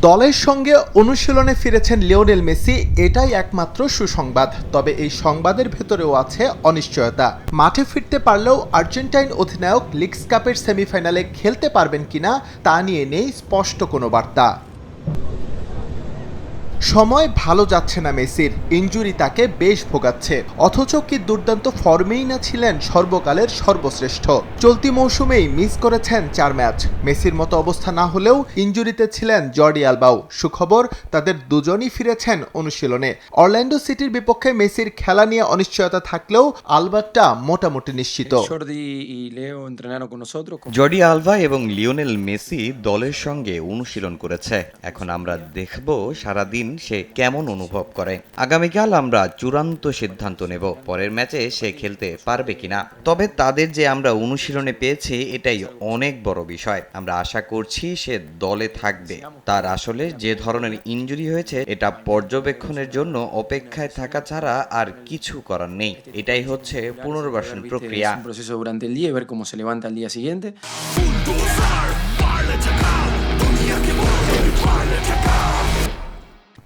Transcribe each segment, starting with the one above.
দলের সঙ্গে অনুশীলনে ফিরেছেন লিওনেল মেসি, এটাই একমাত্র সুসংবাদ। তবে এই সংবাদের ভেতরেও আছে অনিশ্চয়তা। মাঠে ফিরতে পারলেও আর্জেন্টাইন অধিনায়ক লিগস কাপের সেমিফাইনালে খেলতে পারবেন কিনা তা নিয়ে নেই স্পষ্ট কোনো বার্তা। সময় ভালো যাচ্ছে না মেসির ইঞ্জুরি তাকে বেশ ভোগাচ্ছে। অথচ কি দুর্দান্ত ফর্মেই না ছিলেন সর্বকালের সর্বশ্রেষ্ঠ। চলতি মৌসুমেই মিস করেছেন চার ম্যাচ। মেসির মতো অবস্থা না হলেও ইঞ্জুরিতে ছিলেন জর্ডি আলবাও। সুখবর তাদের দুজনই ফিরেছেন অনুশীলনে। অরল্যান্ডো সিটির বিপক্ষে মেসির খেলা নিয়ে অনিশ্চয়তা থাকলেও আলবার্টটা মোটামুটি নিশ্চিত। জর্ডি আলভা এবং লিওনেল মেসি দলের সঙ্গে অনুশীলন করেছে। এখন আমরা দেখব সারাদিন সে কেমন অনুভব করে। আগামীকাল আমরা চূড়ান্ত সিদ্ধান্ত নেব পরের ম্যাচে সে খেলতে পারবে কিনা। তবে তাদের যে আমরা অনুশীলনে পেয়েছি এটাই অনেক বড় বিষয়। আমরা আশা করছি সে দলে থাকবে। তার আসলে যে ধরনের ইনজুরি হয়েছে এটা পর্যবেক্ষণের জন্য অপেক্ষায় থাকা ছাড়া আর কিছু করার নেই। এটাই হচ্ছে পুনর্বাসন প্রক্রিয়া। Cómo se levanta al día siguiente.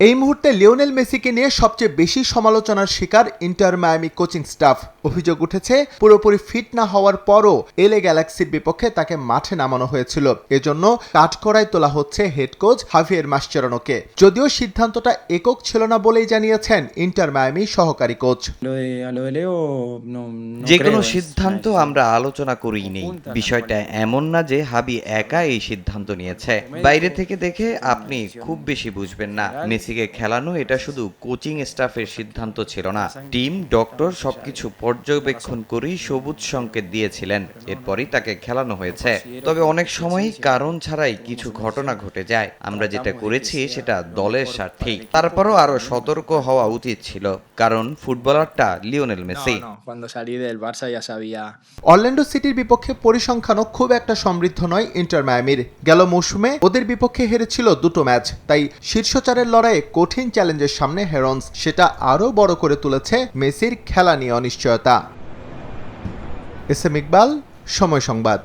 এই মুহূর্তে লিওনেল মেসিকে নিয়ে সবচেয়ে বেশি সমালোচনার শিকার ইন্টার মায়ামি কোচিং স্টাফ। অভিযোগ উঠেছে, পুরোপুরি ফিট না হওয়ার পরও এলে গ্যালাক্সির বিপক্ষে তাকে মাঠে নামানো হয়েছিল। এজন্য কাঠকড়ায় তোলা হচ্ছে হেড কোচ হাভিয়ের মাসচেরানোকে। যদিও সিদ্ধান্তটা একক ছিল না বলেই জানিয়েছেন ইন্টার মায়ামি সহকারী কোচ। যে কোনো সিদ্ধান্ত আমরা আলোচনা করেই নেই। বিষয়টা এমন না যে হাবি একা এই সিদ্ধান্ত নিয়েছে। বাইরে থেকে দেখে আপনি খুব বেশি বুঝবেন না। মেসিকে খেলানো এটা শুধু কোচিং স্টাফের সিদ্ধান্ত ছিল না। টিম ডক্টর সবকিছু পর্যবেক্ষণ করেই সবুজ সংকেত দিয়েছিলেন। এরপরই তাকে খেলানো হয়েছে। তবে অনেক সময়ই কারণ ছাড়াই কিছু ঘটনা ঘটে যায়। আমরা যেটা করেছি সেটা দলের স্বার্থেই তারপরও আরও সতর্ক হওয়া উচিত ছিল। কারণ ফুটবলারটা লিওনেল মেসি। অরল্যান্ডো সিটির বিপক্ষে পরিসংখ্যানও খুব একটা সমৃদ্ধ নয় ইন্টার মায়ামির। গেল মৌসুমে ওদের বিপক্ষে হেরেছিল দুটো ম্যাচ। তাই শীর্ষ চারের লড়াইয়ে কঠিন চ্যালেঞ্জের সামনে হেরন্স সেটা আরও বড় করে তুলেছে মেসির খেলা নিয়ে অনিশ্চয়তা। এস এম ইকবাল, সময় সংবাদ।